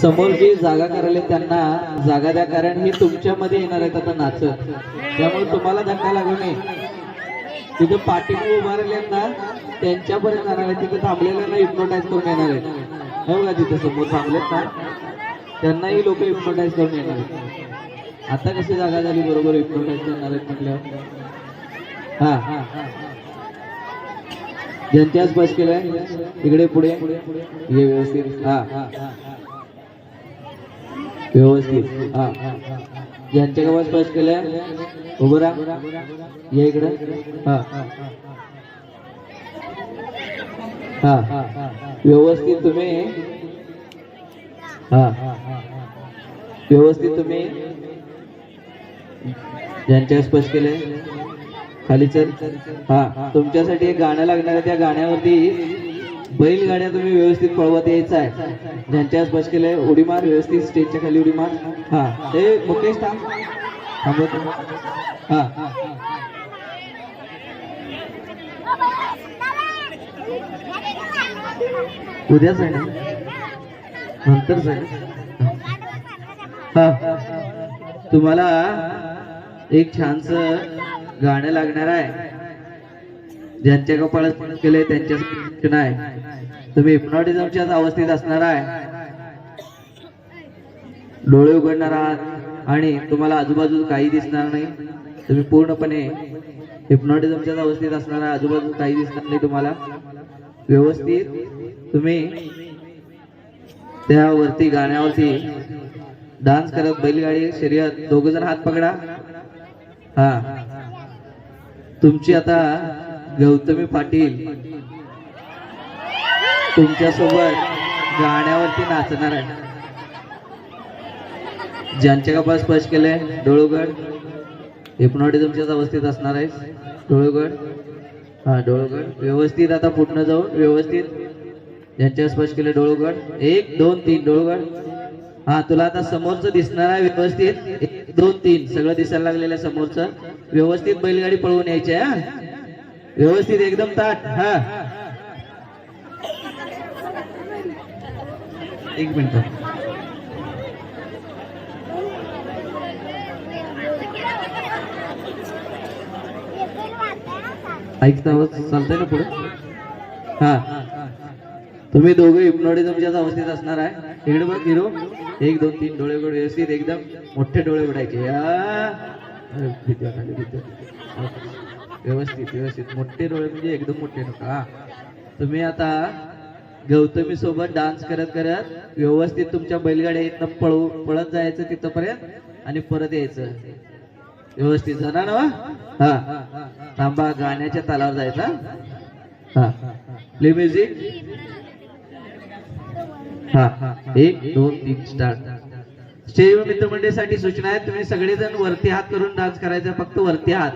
समोर जी जागा करायला त्यांना जागा द्या कारण हे तुमच्यामध्ये येणार आहेत आता नाचत. त्यामुळे तुम्हाला धक्का लागू नये. तिथे पाठीमुळे उभा राहिल्यांना त्यांच्यापर्यंत जाणार आहे तिथे थांबलेल्यांना इम्प्रोटाईज करून येणार आहेत. हे बघा तिथे समोर थांबलेत ना त्यांनाही लोक इम्प्रोटाईज करून येणार आहेत. आता कशी जागा झाली बरोबर इम्प्रोटाईज करणार आहेत म्हटल्यावर. हा. हा ज्यांची आज बस केलंय. इकडे पुढे. हे व्यवस्थित. हा. व्यवस्थित. हा. ज्यांच्या गावात बस केलंय. उभं राहा. या इकडे. हा. हा. व्यवस्थित तुम्ही. हा. व्यवस्थित तुम्ही. ज्यांच्या स्पष्ट केले खाली चल हा तुमच्यासाठी एक गाणं लागणार आहे. त्या गाण्यावरती बैलगाड्या तुम्ही व्यवस्थित पळवत यायचं आहे ज्यांच्या स्पष्ट केलंय उडी मार व्यवस्थित स्टेजच्या खाली उडी मार. हा. ते मुकेश थांब. थांबत हा. उद्याच आहे ना? नंतरच आहे हा. तुम्हाला एक छानस गाणं लागणार आहे. ज्यांच्या कपाळात केले त्यांच्या नाही. तुम्ही हिप्नॉटिझमच्याच अवस्थेत असणार आहे. डोळे उघडणार आहात आणि तुम्हाला आजूबाजू काही दिसणार नाही. तुम्ही पूर्णपणे हिप्नॉटिझमच्याच अवस्थेत असणार आहे आजूबाजू काही दिसणार नाही तुम्हाला. व्यवस्थित तुम्ही त्यावरती गाण्यावरती डान्स करत बैलगाडी शर्यत दोघ जण हात पकडा. हा. तुमची आता गौतमी पाटील तुमच्यासोबत गाण्यावरती नाचणार आहे. ज्यांच्या कपाळ स्पर्श केलंय डोळोगड. तुमच्याच अवस्थेत असणार आहे डोळूगड. हा डोळगड. व्यवस्थित आता पूर्ण जाऊन व्यवस्थित. ज्यांच्या स्पर्श केले डोळोगड. एक दोन तीन डोळगड. हा तुला आता समोरचं दिसणार आहे व्यवस्थित. एक दोन तीन सगळं दिसायला लागलेलं समोरचं. व्यवस्थित बैलगाडी पळवून यायची आहे हा? व्यवस्थित एकदम ताट हा? एक मिनिट. ऐकता चालतंय ना पुढे? हा. तुम्ही दोघे तुमच्या अवस्थेत असणार आहे. इकडे बघ हिरो. एक दोन तीन डोळे उघड व्यवस्थित एकदम मोठे डोळे उघडायचे. व्यवस्थित व्यवस्थित. मोठे डोळे म्हणजे एकदम मोठे नका तुम्ही आता गौतमी सोबत डान्स करत करत व्यवस्थित तुमच्या बैलगाड्या इथनं पळू पळत जायचं तिथपर्यंत आणि परत यायचं. व्यवस्थित. जाणार ना हा. थांबा गाण्याच्या तालावर जायचा हा. प्ले म्युझिक हा एक दोन तीन स्टार्ट स्टेजवर मित्रमंडळीसाठी सूचना आहे तुम्ही सगळेजण वरती हात करून डान्स करायचा फक्त वरती हात.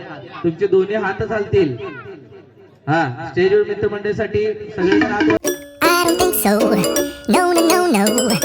तुमचे दोन्ही हात चालतील. हा स्टेजवर मित्रमंडळीसाठी सगळेजण हात so. No, no, no, no.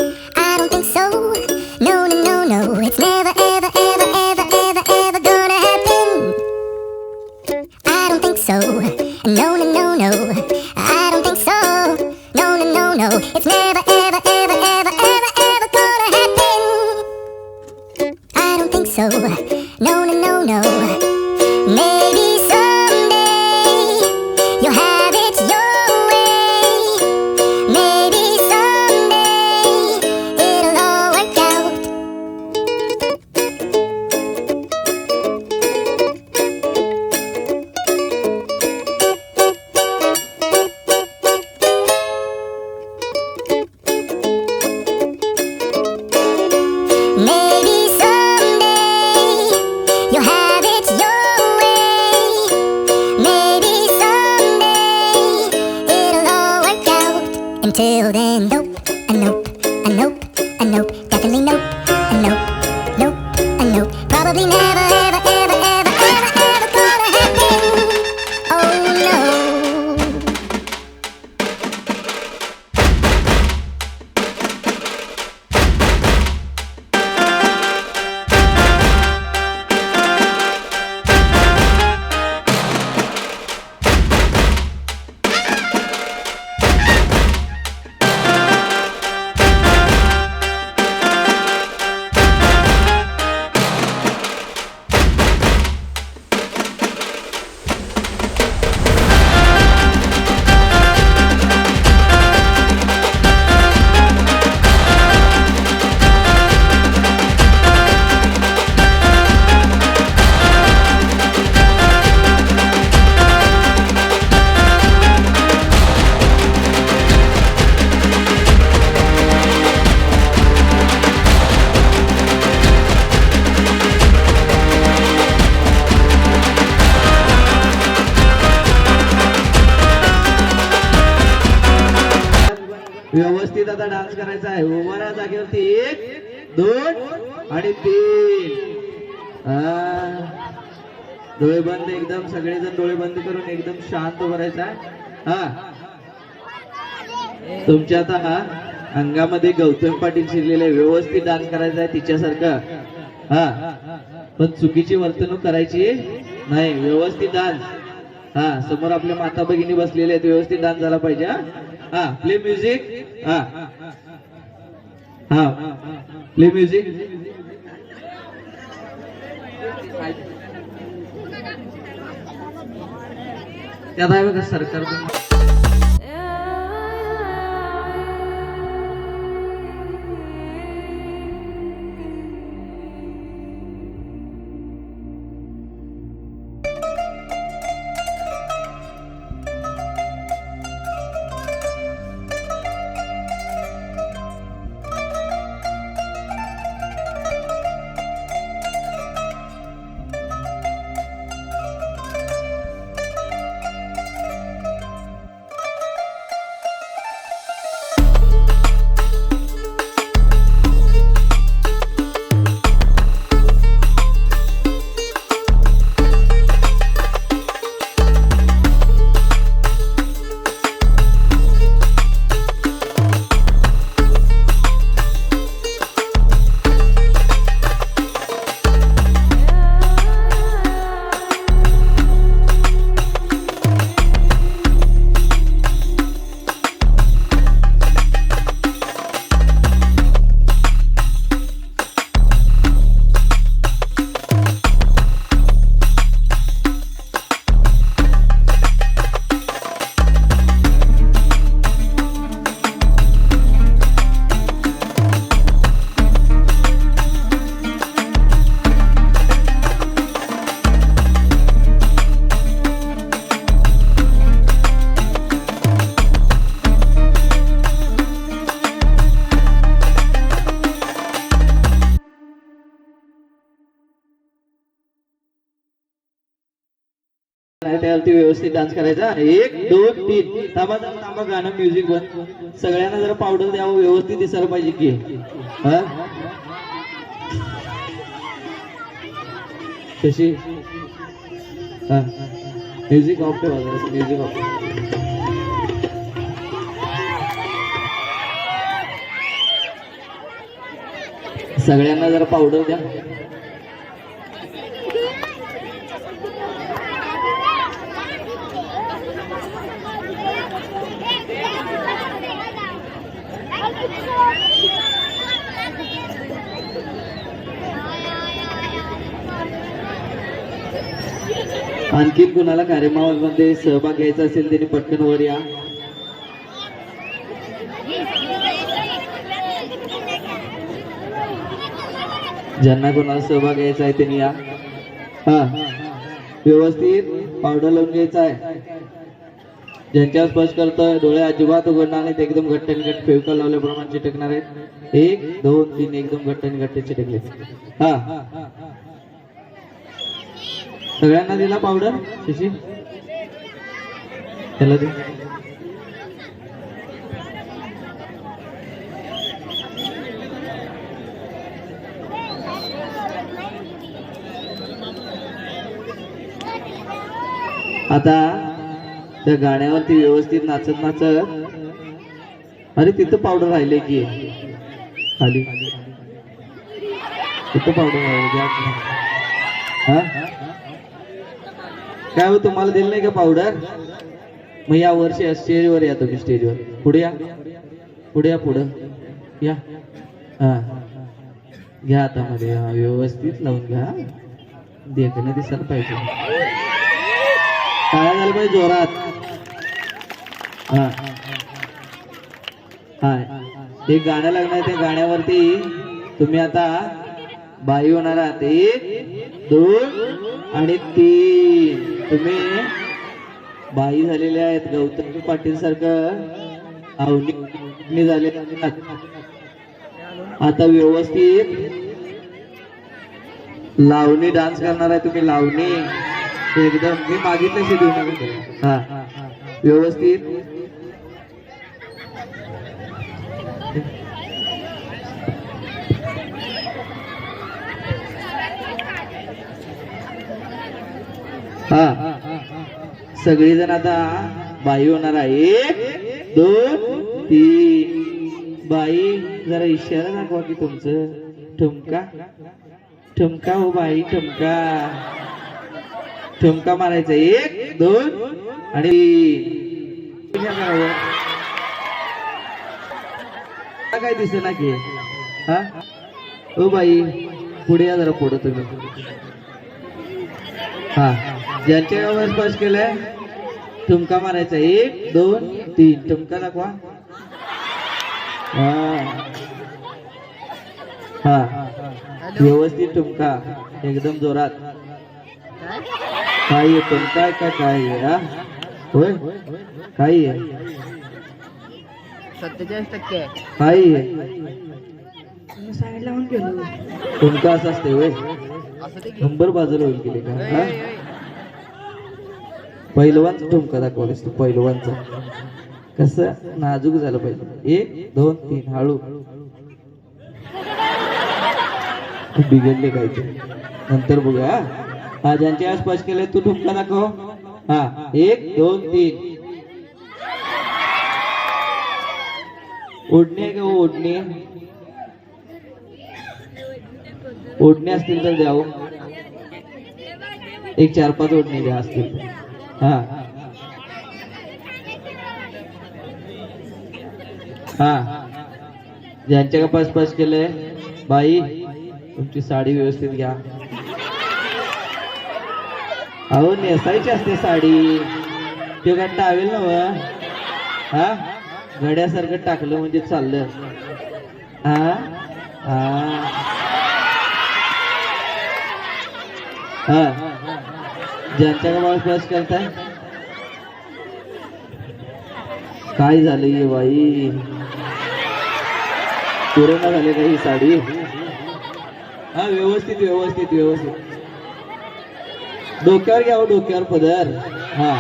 Until then, nope, व्यवस्थित आता डान्स करायचा आहे. उभा जागेवरती. एक दोन आणि तीन. डोळे बंद एकदम सगळेजण डोळे बंद करून एकदम शांत उभं आहे हा. तुमच्या आता हा अंगामध्ये गौतम पाटील शिरलेले व्यवस्थित डान्स करायचा आहे तिच्यासारखं. हा. पण चुकीची वर्तणूक करायची नाही. व्यवस्थित डान्स हा समोर आपल्या माता भगिनी बसलेल्या आहेत व्यवस्थित डान्स झाला पाहिजे हा. हा प्ले म्युझिक हा. हा. प्ले म्युझिक त्यात आहे बघा सरकार. आहे त्यावरती व्यवस्थित डान्स करायचा. एक दोन तीन. थांबा थांबा गाणं म्युझिक बंद सगळ्यांना जरा पावडर द्यावं व्यवस्थित दिसायला पाहिजे की. हा? कशी? हा. म्युझिक ऑफ ठेवा म्युझिक ऑफ सगळ्यांना जरा पावडर द्या. आणखीन कुणाला कार्यक्रमामध्ये सहभाग घ्यायचा असेल त्यांनी पटकन वर या. ज्यांना कोणाला सहभाग घ्यायचा आहे त्यांनी या. हा व्यवस्थित पावडर लावून घ्यायचा आहे. ज्यांच्यावर स्पर्श करतोय डोळे अजिबात उघडणार नाहीत एकदम घट्ट आणि घट्ट फेविकॉल लावल्याप्रमाणे चिटकणार आहेत. एक दोन तीन एकदम घट्ट आणि घट्ट चिटकले हा. सगळ्यांना दिला पावडर शिशी? त्याला दे. आता त्या गाण्यावरती व्यवस्थित नाचत नाचत अरे तिथं पावडर राहिले की. खाली. तिथं पावडर राहिले हा? काय हो तुम्हाला दिलं नाही का पावडर मग या वर्षी स्टेजवर या तुम्ही स्टेजवर पुढे या. पुढे या पुढं. या. हा. घ्या हातामध्ये हा व्यवस्थित लावून घ्या. देखणं दिसायला पाहिजे. काय झालं पाहिजे जोरात. हा. हा एक गाणं लागणार त्या गाण्यावरती. तुम्ही आता बाई होणार आहात एक दोन आणि तीन. तुम्ही बाई झालेले आहेत. गौतम पाटील सारखं. अवनी झाले. आता व्यवस्थित. लावणी डान्स करणार आहे तुम्ही लावणी. एकदम. मी मागितलं देऊ नका हा. व्यवस्थित. हा. सगळेजण आता बाई होणार आहे. एक दोन तीन. बाई जरा इशारा दाखवा की तुमचं. ठुमका. ठुमका हो बाई ठुमका. ठुमका मारायचा. एक दोन आणि काय करावं? दिसे ना की? हा? हो बाई पुढे या जरा पुढे तुम्ही. हा. ज्यांच्या गावात स्पर्श केलाय ठुमका मारायचा एक दोन तीन. ठुमका दाखवा. हा. हा. व्यवस्थित ठुमका एकदम जोरात. काय आहे? ठुमका का काय आहे? हा? होय? काय आहे? सत्तेचाळीस टक्के काय ठुमका असं असते होय? नंबर बाजूला होईल गेले का? पहिलवान पहिलवानच ठुमका दाखवलीस तू पहिलवानचा कसं? नाजूक झालं पाहिजे एक दोन तीन हळू. बिघडले काय ते. नंतर बघूया हा. ज्यांच्या आसपास केले तू ठुमका दाखव. हा एक दोन तीन. ओढणी आहे का हो, ओढणी? ओढणी असतील तर द्यावं हो. एक चार पाच ओढणी द्या असतील हा. हा. ज्यांच्या का पास पास केलंय बाई तुमची साडी व्यवस्थित घ्या. अहो नेसायची असते साडी. ते काय टावेल ना हा? घड्यासारखं टाकलं म्हणजे चाललं. हा? हा. हा. ज्यांच्या का पास करताय? काय झालं ये बाई? कोरोना झाले का ही साडी? हा व्यवस्थित व्यवस्थित व्यवस्थित. डोक्यावर घ्यावं हो, डोक्यावर पदर. हा.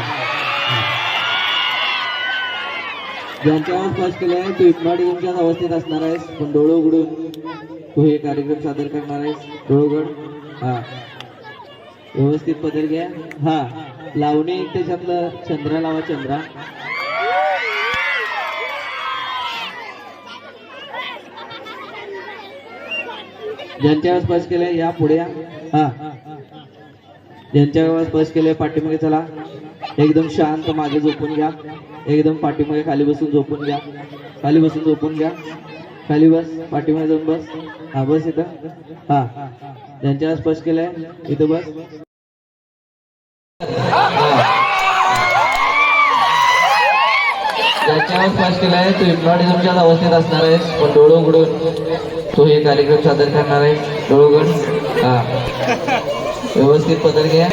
ज्यांच्या आवाज पास केलाय तू इकमाडी तुमच्याच अवस्थेत असणार आहेस. पण डोळं उघडून तू हे कार्यक्रम सादर करणार आहेस. डोळ उघड. हा. व्यवस्थित पदर घ्या. हा लावणी त्याच्यातलं चंद्रा लावा चंद्रा. ज्यांच्या स्पर्श केले या पुढे या. हा. ज्यांच्या गावात स्पर्श केलंय पाठीमागे चला. एकदम शांत मागे झोपून घ्या. एकदम पाठीमागे खाली बसून झोपून घ्या. खाली बसून झोपून घ्या. खाली बस पाठीमध्ये जाऊन बस. हा बस इथं. हा. ज्यांच्या स्पर्श केलाय इथं बस. ज्याच्यावर स्पर्श केलाय तो हिप्नॉटिझमच्याच अवस्थेत असणार आहेस पण डोळं उघडून तो हे कार्यक्रम सादर करणार आहे. डोळं उघड हा. व्यवस्थित पदर घ्या.